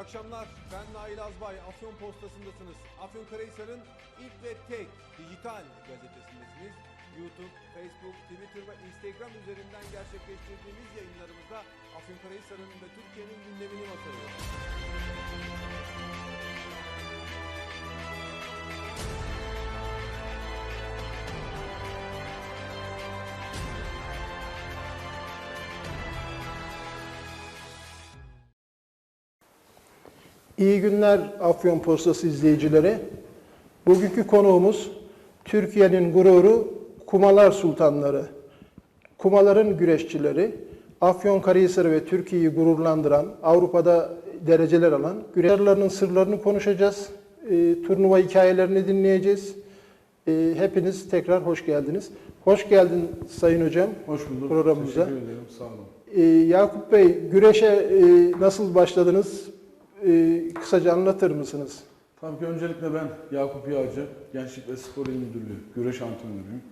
Akşamlar. Ben Nail Azbay. Afyon Postası'ndasınız. Afyonkarahisar'ın ilk ve tek dijital gazetesindesiniz. YouTube, Facebook, Twitter ve Instagram üzerinden gerçekleştirdiğimiz yayınlarımızda Afyonkarahisar'ın ve Türkiye'nin gündemini masaya İyi günler Afyon Postası izleyicileri. Bugünkü konuğumuz Türkiye'nin gururu Kumalar Sultanları. Kumaların güreşçileri, Afyonkarahisar'ı ve Türkiye'yi gururlandıran, Avrupa'da dereceler alan güreşçilerinin sırlarını konuşacağız. E, turnuva hikayelerini dinleyeceğiz. E, hepiniz tekrar hoş geldiniz. Hoş geldin Sayın Hocam. Hoş bulduk. Programımıza. Teşekkür ederim. Sağ olun. E, Yakup Bey, güreşe e, nasıl başladınız? E, kısaca anlatır mısınız? Tabii ki öncelikle ben Yakup Yağcı, Gençlik ve Spor İl Müdürlüğü, güreş antrenörüyüm.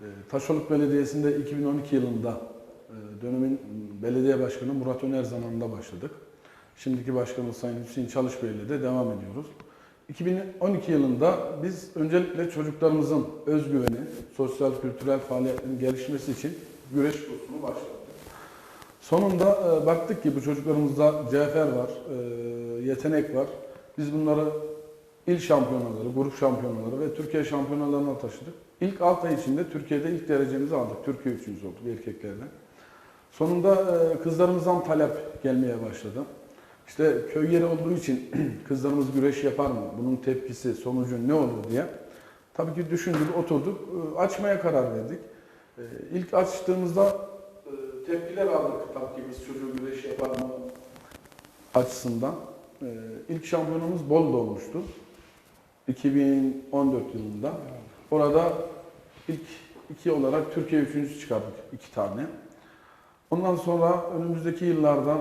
Ee, Taşoluk Belediyesi'nde 2012 yılında e, dönemin belediye başkanı Murat Öner zamanında başladık. Şimdiki başkanımız Sayın Hüseyin Çalışbey ile de devam ediyoruz. 2012 yılında biz öncelikle çocuklarımızın özgüveni, sosyal kültürel faaliyetlerin gelişmesi için güreş kursunu başladık. Sonunda e, baktık ki bu çocuklarımızda cevher var, e, yetenek var. Biz bunları il şampiyonaları, grup şampiyonaları ve Türkiye şampiyonalarına taşıdık. İlk 6 ay içinde Türkiye'de ilk derecemizi aldık. Türkiye üçüncüsü olduk erkeklerden. Sonunda e, kızlarımızdan talep gelmeye başladı. İşte köy yeri olduğu için kızlarımız güreş yapar mı? Bunun tepkisi, sonucu ne olur diye. Tabii ki düşündük, oturduk, e, açmaya karar verdik. E, İlk açtığımızda tepkiler aldık tabii ki biz çocuğu güreş yapar mı açısından. E, İlk şampiyonumuz Bolu'da olmuştu. 2014 yılında. Orada ilk iki olarak Türkiye üçüncüsü çıkardık iki tane. Ondan sonra önümüzdeki yıllarda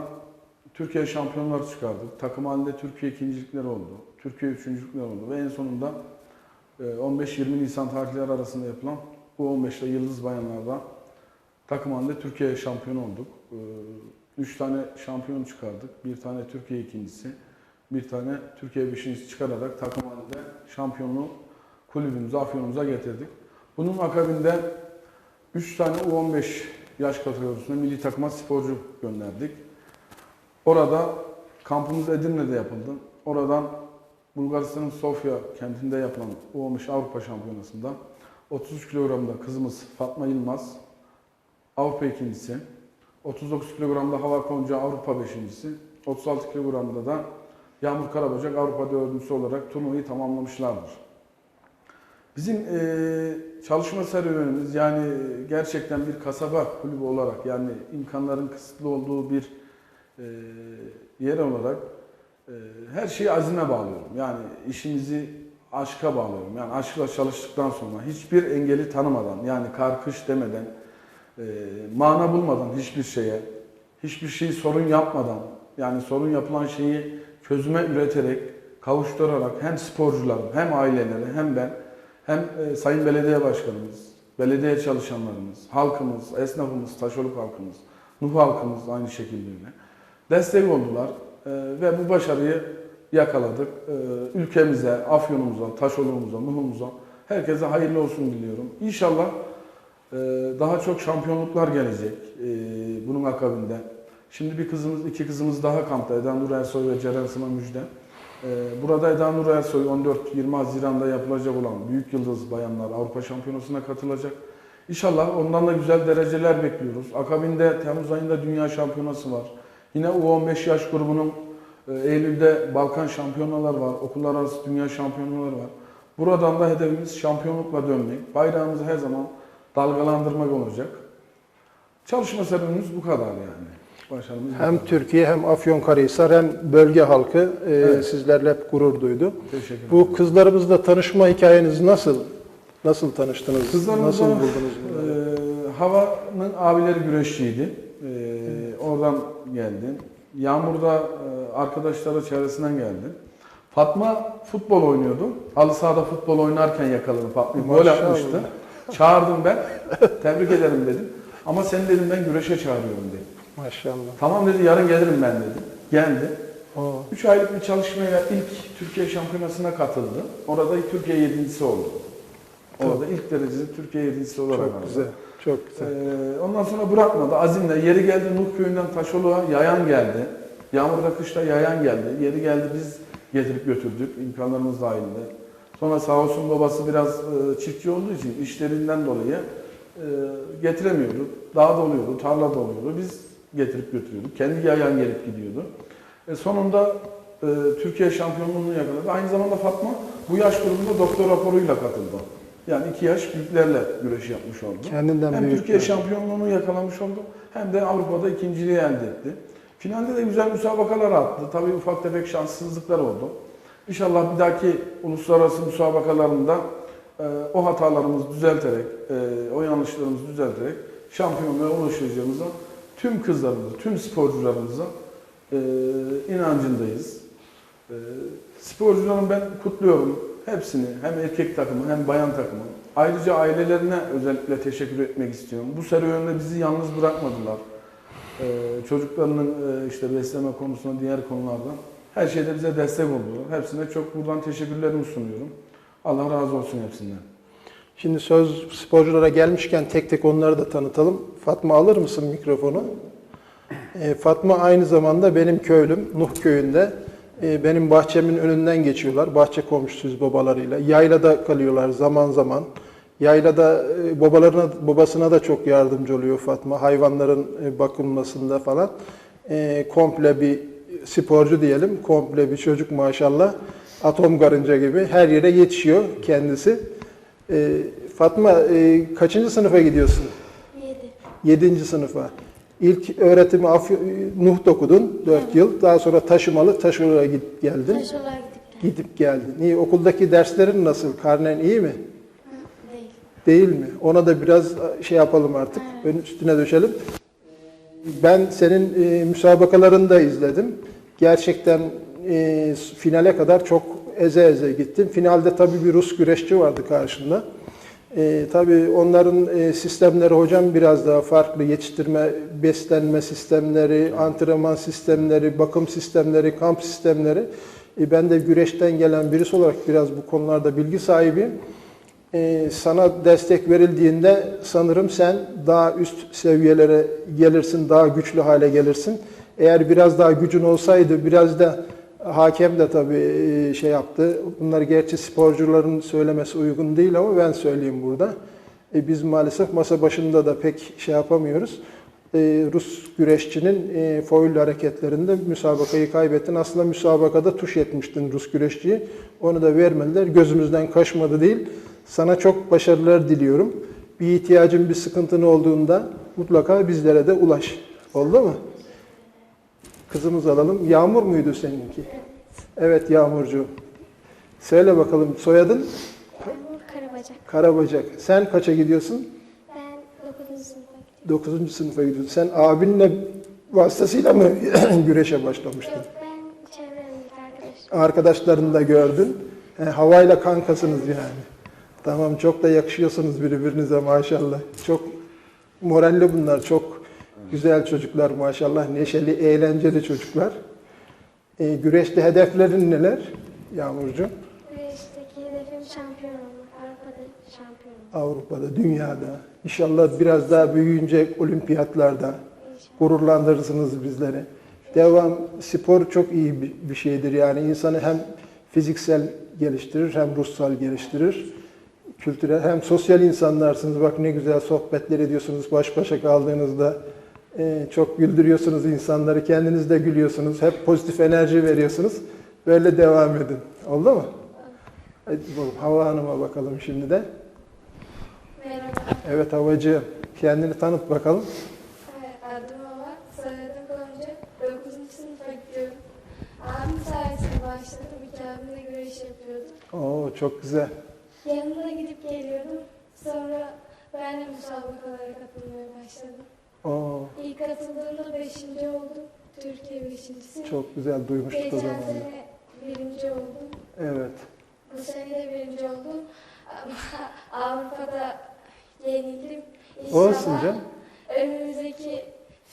Türkiye şampiyonları çıkardık. Takım halinde Türkiye ikincilikleri oldu. Türkiye üçüncülükleri oldu. Ve en sonunda e, 15-20 Nisan tarihleri arasında yapılan bu 15'te Yıldız Bayanlar'da takım halinde Türkiye şampiyonu olduk. E, Üç tane şampiyon çıkardık. Bir tane Türkiye ikincisi, bir tane Türkiye beşincisi çıkararak takım halinde şampiyonu kulübümüze, Afyon'umuza getirdik. Bunun akabinde 3 tane U15 yaş kategorisinde milli takıma sporcu gönderdik. Orada kampımız Edirne'de yapıldı. Oradan Bulgaristan'ın Sofya kentinde yapılan U15 Avrupa Şampiyonası'nda 33 kilogramda kızımız Fatma Yılmaz Avrupa ikincisi, 39 kilogramda Hava Konca Avrupa beşincisi, 36 kilogramda da Yağmur Karaböcek Avrupa dördüncüsü olarak turnuvayı tamamlamışlardır. Bizim eee, çalışma serüvenimiz yani gerçekten bir kasaba kulübü olarak yani imkanların kısıtlı olduğu bir eee, yer olarak eee, her şeyi azime bağlıyorum. Yani işimizi aşka bağlıyorum. Yani aşkla çalıştıktan sonra hiçbir engeli tanımadan yani kar kış demeden eee, mana bulmadan hiçbir şeye hiçbir şeyi sorun yapmadan yani sorun yapılan şeyi çözüme üreterek kavuşturarak hem sporcularım hem aileleri hem ben hem e, Sayın Belediye Başkanımız, belediye çalışanlarımız, halkımız, esnafımız, taşoluk halkımız, Nuh halkımız aynı şekilde. Destek oldular e, ve bu başarıyı yakaladık. E, ülkemize, Afyonumuza, Taşoluk'umuza, Nuh'umuza herkese hayırlı olsun diliyorum. İnşallah e, daha çok şampiyonluklar gelecek e, bunun akabinde. Şimdi bir kızımız, iki kızımız daha kampta. Eda Nur Ersoy ve Ceren Sıma Müjde. Ee, Burada Eda Nur Ersoy 14-20 Haziran'da yapılacak olan Büyük Yıldız Bayanlar Avrupa Şampiyonası'na katılacak. İnşallah ondan da güzel dereceler bekliyoruz. Akabinde Temmuz ayında Dünya Şampiyonası var. Yine U15 yaş grubunun e, Eylül'de Balkan Şampiyonalar var. Okullar arası Dünya Şampiyonaları var. Buradan da hedefimiz şampiyonlukla dönmek. Bayrağımızı her zaman dalgalandırmak olacak. Çalışma sebebimiz bu kadar yani. Başarımız Hem kadar. Türkiye hem Afyonkarahisar hem bölge halkı e, Evet. sizlerle hep gurur duydu. Teşekkür ederim. Bu kızlarımızla tanışma hikayeniz nasıl? Nasıl tanıştınız? Kızlarımızla, nasıl buldunuz bunları? e, Hava'nın abileri güreşçiydi. E, oradan geldi. Yağmur'da e, arkadaşları çevresinden geldi. Fatma futbol oynuyordu. Halı sahada futbol oynarken yakaladım Fatma'yı. Gol Maşallah. atmıştı. Çağırdım ben. Tebrik ederim dedim. Ama seni dedim ben güreşe çağırıyorum dedim. Maşallah. Tamam dedi yarın gelirim ben dedi. Geldi. Oo. 3 aylık bir çalışmayla ilk Türkiye şampiyonasına katıldı. Orada Türkiye yedincisi oldu. Orada ilk derecede Türkiye yedincisi olarak Çok aldı. güzel. Çok güzel. Ee, ondan sonra bırakmadı. Azimle yeri geldi Nuh köyünden Taşoluğa yayan geldi. Yağmurda kışta yayan geldi. Yeri geldi biz getirip götürdük imkanlarımız dahilinde. Sonra sağ olsun babası biraz e, çiftçi olduğu için işlerinden dolayı e, getiremiyordu. Dağda oluyordu, tarlada oluyordu. Biz getirip götürüyorduk. Kendi yayan gelip gidiyordu. E, sonunda e, Türkiye şampiyonluğunu yakaladı. Aynı zamanda Fatma bu yaş grubunda doktor raporuyla katıldı. Yani iki yaş büyüklerle güreş yapmış oldu. Kendinden Hem büyük. Türkiye şampiyonluğunu yakalamış oldu hem de Avrupa'da ikinciliği elde etti. Finalde de güzel müsabakalar attı. Tabii ufak tefek şanssızlıklar oldu. İnşallah bir dahaki uluslararası müsabakalarında e, o hatalarımızı düzelterek, e, o yanlışlarımızı düzelterek şampiyonluğa ulaşacağımıza tüm kızlarımıza, tüm sporcularımıza e, inancındayız. E, sporcuların ben kutluyorum hepsini. Hem erkek takımı hem bayan takımı. Ayrıca ailelerine özellikle teşekkür etmek istiyorum. Bu serüvende bizi yalnız bırakmadılar. E, çocuklarının e, işte besleme konusunda diğer konularda her şeyde bize destek oldular. Hepsine çok buradan teşekkürlerimi sunuyorum. Allah razı olsun hepsinden. Şimdi söz sporculara gelmişken tek tek onları da tanıtalım. Fatma alır mısın mikrofonu? Ee, Fatma aynı zamanda benim köylüm, Nuh köyünde. Ee, benim bahçemin önünden geçiyorlar. Bahçe komşusuyuz babalarıyla. Yaylada kalıyorlar zaman zaman. Yaylada e, babalarına, babasına da çok yardımcı oluyor Fatma. Hayvanların e, bakılmasında falan. Ee, komple bir sporcu diyelim. Komple bir çocuk maşallah. Atom karınca gibi her yere yetişiyor kendisi. Ee, Fatma e, kaçıncı sınıfa gidiyorsun? 7. Yedinci sınıfa. İlk öğretimi Afyo- Nuh'da okudun 4 yıl. Daha sonra taşımalı Taşola'ya git geldin. Taşolar gidip Gidip geldin. İyi okuldaki derslerin nasıl? Karnen iyi mi? değil. Değil mi? Ona da biraz şey yapalım artık. Ön üstüne düşelim. Ben senin e, müsabakalarını da izledim. Gerçekten e, finale kadar çok eze eze gittin. Finalde tabii bir Rus güreşçi vardı karşında. E, tabii onların e, sistemleri hocam biraz daha farklı. Yetiştirme, beslenme sistemleri, antrenman sistemleri, bakım sistemleri, kamp sistemleri. E, ben de güreşten gelen birisi olarak biraz bu konularda bilgi sahibiyim. Ee, sana destek verildiğinde sanırım sen daha üst seviyelere gelirsin, daha güçlü hale gelirsin. Eğer biraz daha gücün olsaydı, biraz da hakem de tabii e, şey yaptı. Bunlar gerçi sporcuların söylemesi uygun değil ama ben söyleyeyim burada. E, biz maalesef masa başında da pek şey yapamıyoruz. E, Rus güreşçinin e, foil hareketlerinde müsabakayı kaybettin. Aslında müsabakada tuş etmiştin Rus güreşçiyi. Onu da vermediler. Gözümüzden kaçmadı değil. Sana çok başarılar diliyorum. Bir ihtiyacın, bir sıkıntın olduğunda mutlaka bizlere de ulaş. Oldu mu? Kızımızı alalım. Yağmur muydu seninki? Evet Yağmurcu. Söyle bakalım soyadın? Yağmur Karabacak. Karabacak. Sen kaça gidiyorsun? Ben 9. sınıfa gidiyorum. 9. sınıfa gidiyorsun. Sen abinle vasıtasıyla mı güreşe başlamıştın? Yok ben çevremdeki arkadaşım. Arkadaşlarını da gördün. He, havayla kankasınız yani. Tamam çok da yakışıyorsunuz birbirinize maşallah. Çok moralli bunlar. Çok güzel çocuklar maşallah. Neşeli, eğlenceli çocuklar. E, güreşte hedeflerin neler Yağmurcu? Güreşteki hedefim şampiyon olmak. Avrupa'da şampiyon olmak. Avrupa'da, dünyada. İnşallah biraz daha büyüyünce olimpiyatlarda gururlandırırsınız bizleri. Devam, spor çok iyi bir- bir şeydir. Yani insanı hem fiziksel geliştirir hem ruhsal geliştirir. Kültürel hem sosyal insanlarsınız. Bak ne güzel sohbetler ediyorsunuz baş başa kaldığınızda. Ee, çok güldürüyorsunuz insanları. Kendiniz de gülüyorsunuz. Hep pozitif enerji veriyorsunuz. Böyle devam edin. Oldu mu? Hadi bakalım, Hava Hanım'a bakalım şimdi de. Merhaba, Evet havacı. Kendini tanıt bakalım. adım Hava, soyadım Gonca, 9. sınıfa gidiyorum. Abim sayesinde başladım, iki abimle güreş yapıyordum. Oo çok güzel. Yanına gidip geliyordum, sonra ben de müsabakalara katılmaya başladım. Oo İlk katıldığımda 5. oldum, Türkiye 5.si. çok güzel duymuştuk o Geçen zaman. sene birinci oldum, Evet. bu sene de birinci oldum. Ama Avrupa'da yenildim. Olsun canım. önümüzdeki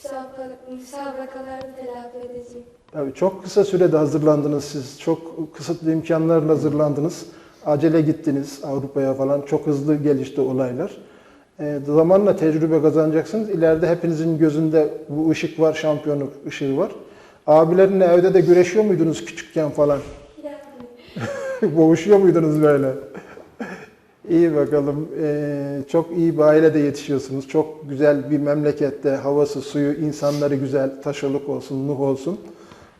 müsabaka, müsabakalarda telafi edeceğim. Tabii çok kısa sürede hazırlandınız siz. Çok kısıtlı imkanlarla hazırlandınız. Acele gittiniz Avrupa'ya falan. Çok hızlı gelişti olaylar. E, zamanla tecrübe kazanacaksınız. İleride hepinizin gözünde bu ışık var, şampiyonluk ışığı var. Abilerinle evde de güreşiyor muydunuz küçükken falan? Boğuşuyor muydunuz böyle? iyi bakalım. Ee, çok iyi bir ailede yetişiyorsunuz. Çok güzel bir memlekette havası, suyu, insanları güzel, taşoluk olsun, nuh olsun.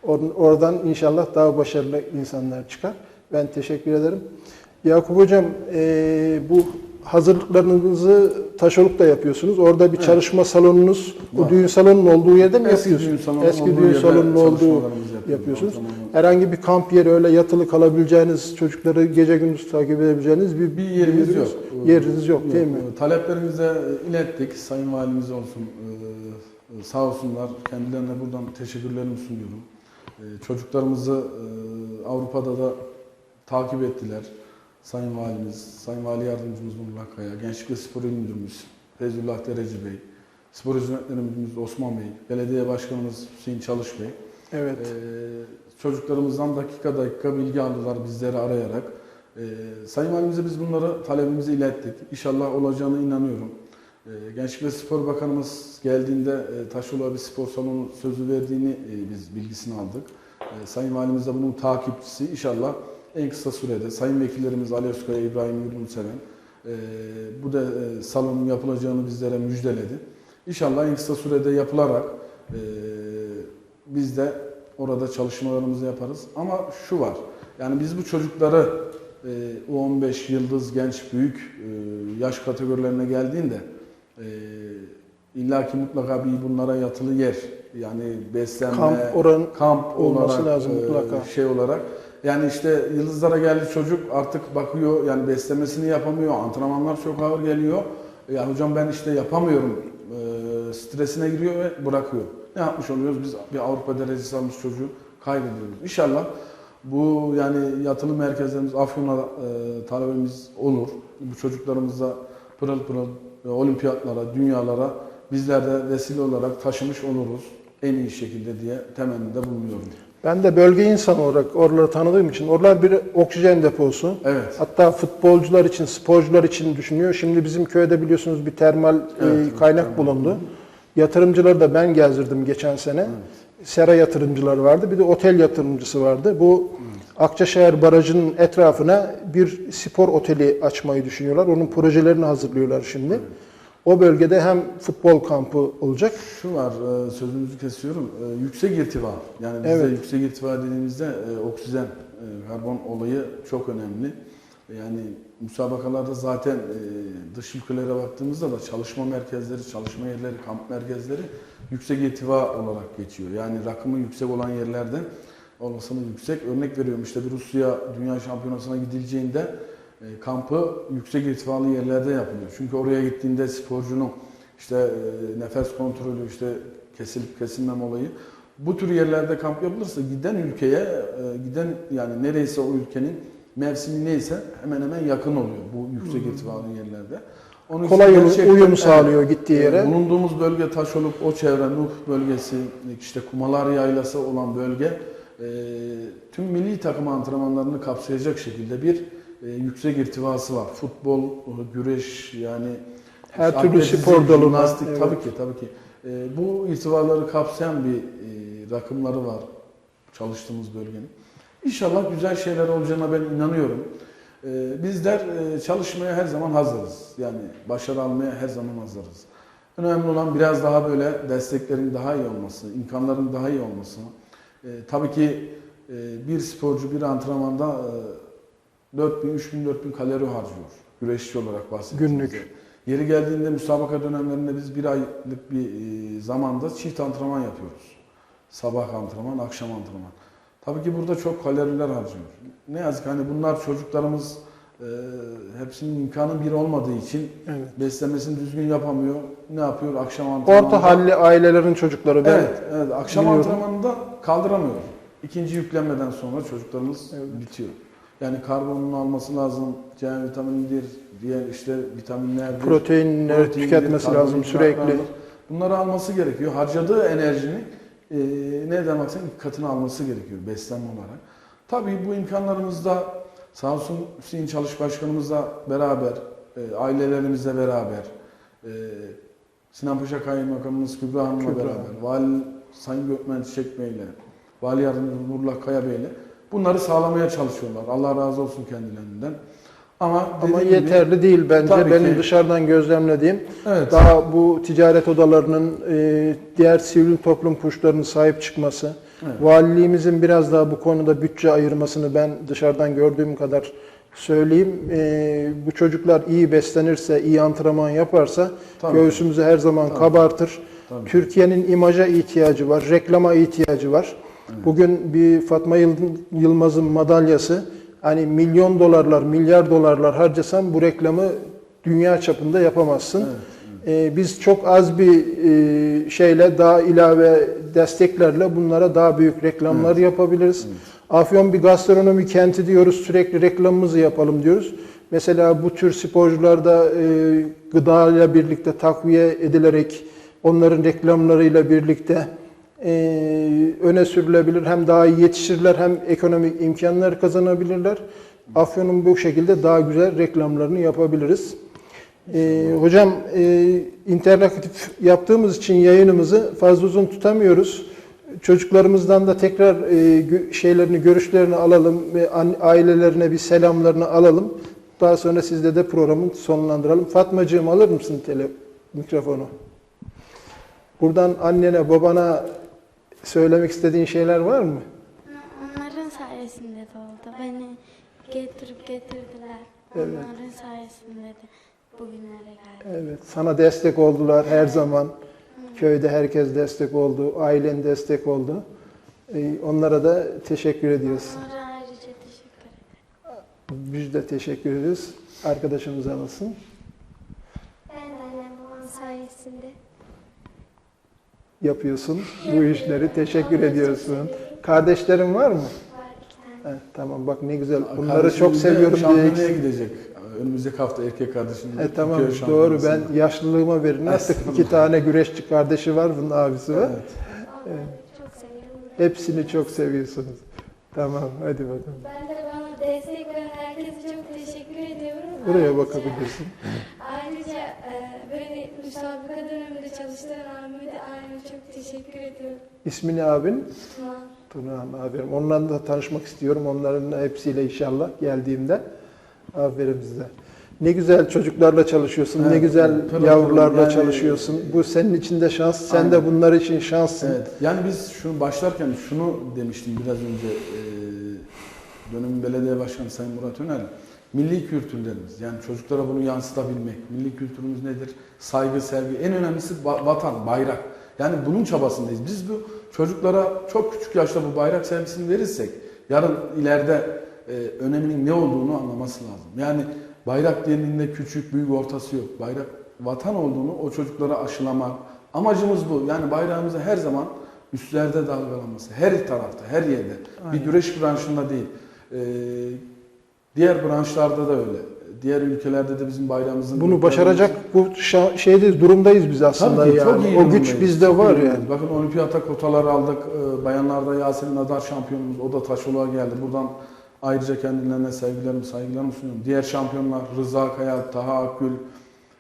Or- Oradan inşallah daha başarılı insanlar çıkar. Ben teşekkür ederim. Yakup Hocam, ee, bu hazırlıklarınızı taşolukta yapıyorsunuz. Orada bir çalışma salonunuz, bu Var. düğün salonunun olduğu yerde mi Eski yapıyorsunuz? düğün salonu Eski düğün salonunun olduğu yapıyorsunuz. Herhangi bir kamp yeri öyle yatılı kalabileceğiniz, çocukları gece gündüz takip edebileceğiniz bir, Bir yerimiz yok. Yeriniz yok değil mi? Taleplerimize ilettik. Sayın Valimiz olsun. e, Sağ olsunlar. Kendilerine buradan teşekkürlerimi sunuyorum. Çocuklarımızı e, Avrupa'da da takip ettiler. Sayın Valimiz, Sayın Vali Yardımcımız Nurullah Kaya, Gençlik ve Spor İl Müdürümüz Feyzullah Dereci Bey, Spor Hizmetleri Müdürümüz Osman Bey, Belediye Başkanımız Hüseyin Çalış Bey, Evet. ee, çocuklarımızdan dakika dakika bilgi aldılar bizleri arayarak. Ee, Sayın Valimize biz bunları talebimizi ilettik. İnşallah olacağına inanıyorum. Ee, Gençlik ve Spor Bakanımız geldiğinde e, Taşola bir spor salonu sözü verdiğini e, biz bilgisini aldık. Ee, Sayın Valimiz de bunun takipçisi. İnşallah en kısa sürede Sayın Vekillerimiz Ali Özkaya, İbrahim Yurdunseven e, bu da e, salonun yapılacağını bizlere müjdeledi. İnşallah en kısa sürede yapılarak e, biz de orada çalışmalarımızı yaparız. Ama şu var, yani biz bu çocukları e, U15 yıldız genç büyük e, yaş kategorilerine geldiğinde e, illaki mutlaka bir bunlara yatılı yer yani beslenme, Kamp oran kamp olması olarak, lazım e, mutlaka. şey olarak. Yani işte yıldızlara geldi çocuk artık bakıyor yani beslemesini yapamıyor, antrenmanlar çok ağır geliyor. Ya hocam ben işte yapamıyorum e, stresine giriyor ve bırakıyor. Ne yapmış oluyoruz? Biz bir Avrupa derecesi almış çocuğu kaybediyoruz. İnşallah bu yani yatılı merkezlerimiz Afyon'a e, talebimiz olur. Bu çocuklarımıza pırıl pırıl e, olimpiyatlara, dünyalara bizler de vesile olarak taşımış oluruz en iyi şekilde diye temennide bulunuyorum. Ben de bölge insanı olarak oraları tanıdığım için oralar bir oksijen deposu. Evet. Hatta futbolcular için, sporcular için düşünüyor. Şimdi bizim köyde biliyorsunuz bir termal e, Evet, kaynak termal. bulundu. Yatırımcıları da ben gezdirdim geçen sene. Sera yatırımcılar vardı. Bir de otel yatırımcısı vardı. Bu Akçaşehir Barajı'nın etrafına bir spor oteli açmayı düşünüyorlar. Onun projelerini hazırlıyorlar şimdi. O bölgede hem futbol kampı olacak. Şu var, e, sözünüzü kesiyorum. E, Yüksek irtifa, yani bizde Evet. yüksek irtifa dediğimizde e, oksijen, karbon olayı çok önemli. Yani müsabakalarda zaten dış ülkelere baktığımızda da çalışma merkezleri, çalışma yerleri, kamp merkezleri yüksek irtifa olarak geçiyor. Yani rakımı yüksek olan yerlerde olmasını yüksek. Örnek veriyorum işte bir Rusya Dünya Şampiyonası'na gidileceğinde kampı yüksek irtifalı yerlerde yapılıyor. Çünkü oraya gittiğinde sporcunun işte e, nefes kontrolü, işte kesilip kesilmem olayı bu tür yerlerde kamp yapılırsa giden ülkeye, e, giden yani nereyse o ülkenin mevsimi neyse hemen hemen yakın oluyor bu yüksek irtifalı yerlerde. Onun Kolay gerçekten- uyum evet, sağlıyor gittiği yere. e, Bulunduğumuz bölge Taşoluk, o çevre, Nuh bölgesi, işte Kumalar Yaylası olan bölge e, tüm milli takım antrenmanlarını kapsayacak şekilde bir e, yüksek irtivası var. Futbol, e, güreş yani Her türlü spor dalına, jimnastik, evet. tabii ki tabii ki. E, bu irtivaları kapsayan bir e, rakımları var çalıştığımız bölgenin. İnşallah güzel şeyler olacağına ben inanıyorum. E, bizler e, çalışmaya her zaman hazırız. Yani başarı almaya her zaman hazırız. Önemli olan biraz daha böyle desteklerin daha iyi olması, imkanların daha iyi olması. E, tabii ki e, bir sporcu bir antrenmanda e, 4000, 3000, 4000 kalori harcıyor. Güreşçi olarak bahsettiğimizde. Günlük. Yeri geldiğinde müsabaka dönemlerinde biz bir aylık bir e, zamanda çift antrenman yapıyoruz. Sabah antrenman, akşam antrenman. Tabii ki burada çok kaloriler harcıyor. Ne yazık hani bunlar çocuklarımız e, hepsinin imkanı bir olmadığı için Evet. beslemesini düzgün yapamıyor. Ne yapıyor? Akşam antrenmanında. Orta halli ailelerin çocukları ben Evet, evet. Akşam biliyorum. antrenmanında kaldıramıyor. İkinci yüklenmeden sonra çocuklarımız Evet. bitiyor. Yani karbonunu alması lazım, C vitaminidir, diğer işte vitaminlerdir. proteinleri proteindir, tüketmesi lazım sürekli. Bunları alması gerekiyor. Harcadığı enerjinin e, baksan iki katını alması gerekiyor beslenme olarak. Tabii bu imkanlarımızda sağ olsun Hüseyin Çalış Başkanımızla beraber, e, ailelerimizle beraber, e, Sinan Paşa Kaymakamımız Kübra Hanım'la beraber, Vali Sayın Gökmen Çiçek Bey'le, Vali Yardımcımız Nurullah Kaya Bey'le bunları sağlamaya çalışıyorlar. Allah razı olsun kendilerinden. Ama, Ama gibi- yeterli değil bence. Benim ki. dışarıdan gözlemlediğim Evet. daha bu ticaret odalarının e, diğer sivil toplum kuruluşlarının sahip çıkması, Evet. valiliğimizin biraz daha bu konuda bütçe ayırmasını ben dışarıdan gördüğüm kadar söyleyeyim. E, bu çocuklar iyi beslenirse, iyi antrenman yaparsa Tabii. göğsümüzü her zaman Tabii. kabartır. Türkiye'nin imaja ihtiyacı var, reklama ihtiyacı var. Bugün bir Fatma Yıl- Yılmaz'ın madalyası hani milyon dolarlar, milyar dolarlar harcasan bu reklamı dünya çapında yapamazsın. Ee, biz çok az bir e, şeyle daha ilave desteklerle bunlara daha büyük reklamlar yapabiliriz. Afyon bir gastronomi kenti diyoruz, sürekli reklamımızı yapalım diyoruz. Mesela bu tür sporcularda e, gıda ile birlikte takviye edilerek onların reklamlarıyla birlikte e, öne sürülebilir. Hem daha iyi yetişirler hem ekonomik imkanlar kazanabilirler. Afyon'un bu şekilde daha güzel reklamlarını yapabiliriz. E, hocam e, interaktif yaptığımız için yayınımızı fazla uzun tutamıyoruz. Çocuklarımızdan da tekrar e, şeylerini, görüşlerini alalım an- ailelerine bir selamlarını alalım. Daha sonra sizde de programı sonlandıralım. Fatmacığım alır mısın tele mikrofonu? Buradan annene, babana söylemek istediğin şeyler var mı? Onların sayesinde de oldu. Beni getirip getirdiler. Evet. Onların sayesinde de bugünlere geldim. Evet, sana destek oldular her zaman. Köyde herkes destek oldu, ailen destek oldu. Onlara da teşekkür ediyoruz. Onlara ayrıca teşekkür ederim. Biz de teşekkür ediyoruz. Arkadaşımız anlasın. Ben de annem babam sayesinde Yapıyorsun bu işleri. Teşekkür ediyorsun. Kardeşlerin var mı? Heh, tamam bak ne güzel. Bunları çok seviyorum diye. Şampiyonaya gidecek. Önümüzdeki hafta erkek kardeşimiz. E, tamam doğru ben yaşlılığıma verin artık. İki tane güreşçi kardeşi var bunun abisi var. Evet. Seviyorum. Hepsini çok seviyorsunuz. Tamam hadi bakalım. Ben de bana destek veren herkese çok teşekkür ediyorum. Buraya bakabilirsin. Müsabaka döneminde çalıştıran abime de ayrıca çok teşekkür ediyorum. İsmini abin? Tuna. Tuna aferin. Onlarla da tanışmak istiyorum. Onların hepsiyle inşallah geldiğimde. Aferin size. Ne güzel çocuklarla çalışıyorsun. ne Evet, güzel pırıl pırıl yavrularla yani- çalışıyorsun. Bu senin için de şans. Sen Aynen. de bunlar için şanssın. Evet. Yani biz şunu başlarken şunu demiştim biraz önce e, dönemin belediye başkanı Sayın Murat Öner. Milli kültürlerimiz yani çocuklara bunu yansıtabilmek. Milli kültürümüz nedir? Saygı, sevgi. En önemlisi vatan, bayrak. Yani bunun çabasındayız. Biz bu çocuklara çok küçük yaşta bu bayrak sevgisini verirsek yarın ileride e, öneminin ne olduğunu anlaması lazım. Yani bayrak denildiğinde küçük, büyük, ortası yok. Bayrak vatan olduğunu o çocuklara aşılamak. Amacımız bu. Yani bayrağımızı her zaman üstlerde dalgalanması. Her tarafta, her yerde. Bir güreş branşında değil. Ee, diğer branşlarda da öyle. Diğer ülkelerde de bizim bayrağımızın... Bunu başaracak bu şa- şeyde durumdayız biz aslında Tabii ki, çok yani. iyi O güç durumdayız. bizde Çok iyi var durumdayız. yani. Bakın olimpiyata kotaları aldık. Ee, Bayanlarda Yasemin Adar şampiyonumuz. O da Taşoluk'a geldi. Buradan ayrıca kendilerine sevgilerimi, saygılarımı sunuyorum. Diğer şampiyonlar Rıza Kaya, Taha Akgül,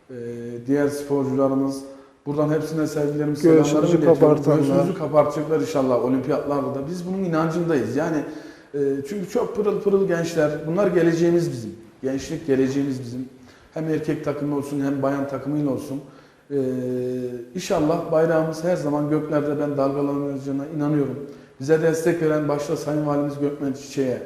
e, diğer sporcularımız. Buradan hepsine sevgilerimi, Göğsümüzü selamlarımı iletiyorum. kabartanlar. Göğsümüzü kabartacaklar inşallah olimpiyatlarda da. Biz bunun inancındayız. Yani çünkü çok pırıl pırıl gençler. Bunlar geleceğimiz bizim. Gençlik geleceğimiz bizim. Hem erkek takımı olsun hem bayan takımıyla olsun. Ee, inşallah bayrağımız her zaman göklerde ben dalgalanacağına inanıyorum. Bize destek veren başta Sayın Valimiz Gökmen Çiçek'e,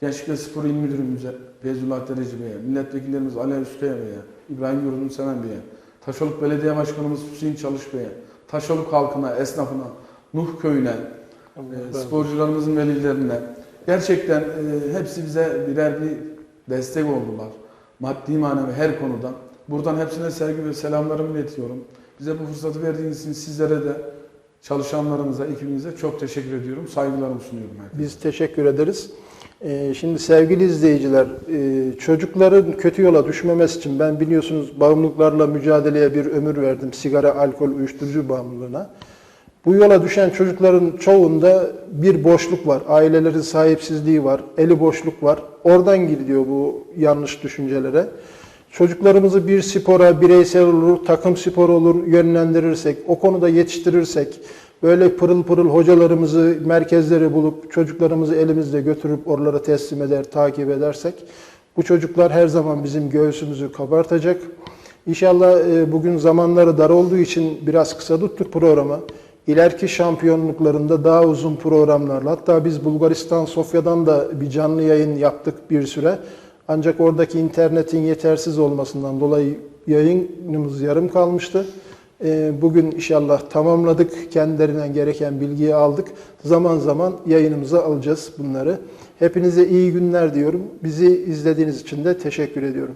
Gençlik ve Spor İl Müdürümüze, Feyzullah Dereci Bey'e, milletvekillerimiz Ali Üskaya Bey'e, İbrahim Yurdun Seven Bey'e, Taşoluk Belediye Başkanımız Hüseyin Çalış Bey'e, Taşoluk halkına, esnafına, Nuh Köyü'ne, e, sporcularımızın velilerine gerçekten e, hepsi bize birer bir destek oldular. Maddi manevi her konuda. Buradan hepsine sevgi ve selamlarımı iletiyorum. Bize bu fırsatı verdiğiniz için sizlere de çalışanlarımıza, ekibinize çok teşekkür ediyorum. Saygılarımı sunuyorum herkese. Biz teşekkür ederiz. Ee, Şimdi sevgili izleyiciler, e, çocukların kötü yola düşmemesi için ben biliyorsunuz bağımlılıklarla mücadeleye bir ömür verdim. Sigara, alkol, uyuşturucu bağımlılığına. Bu yola düşen çocukların çoğunda bir boşluk var. Ailelerin sahipsizliği var, eli boşluk var. Oradan gidiyor bu yanlış düşüncelere. Çocuklarımızı bir spora, bireysel olur, takım spor olur yönlendirirsek, o konuda yetiştirirsek, böyle pırıl pırıl hocalarımızı, merkezleri bulup çocuklarımızı elimizde götürüp oralara teslim eder, takip edersek, bu çocuklar her zaman bizim göğsümüzü kabartacak. İnşallah e, bugün zamanları dar olduğu için biraz kısa tuttuk programı. İleriki şampiyonluklarında daha uzun programlarla, hatta biz Bulgaristan Sofya'dan da bir canlı yayın yaptık bir süre. Ancak oradaki internetin yetersiz olmasından dolayı yayınımız yarım kalmıştı. Ee, Bugün inşallah tamamladık. Kendilerinden gereken bilgiyi aldık. Zaman zaman yayınımıza alacağız bunları. Hepinize iyi günler diyorum. Bizi izlediğiniz için de teşekkür ediyorum.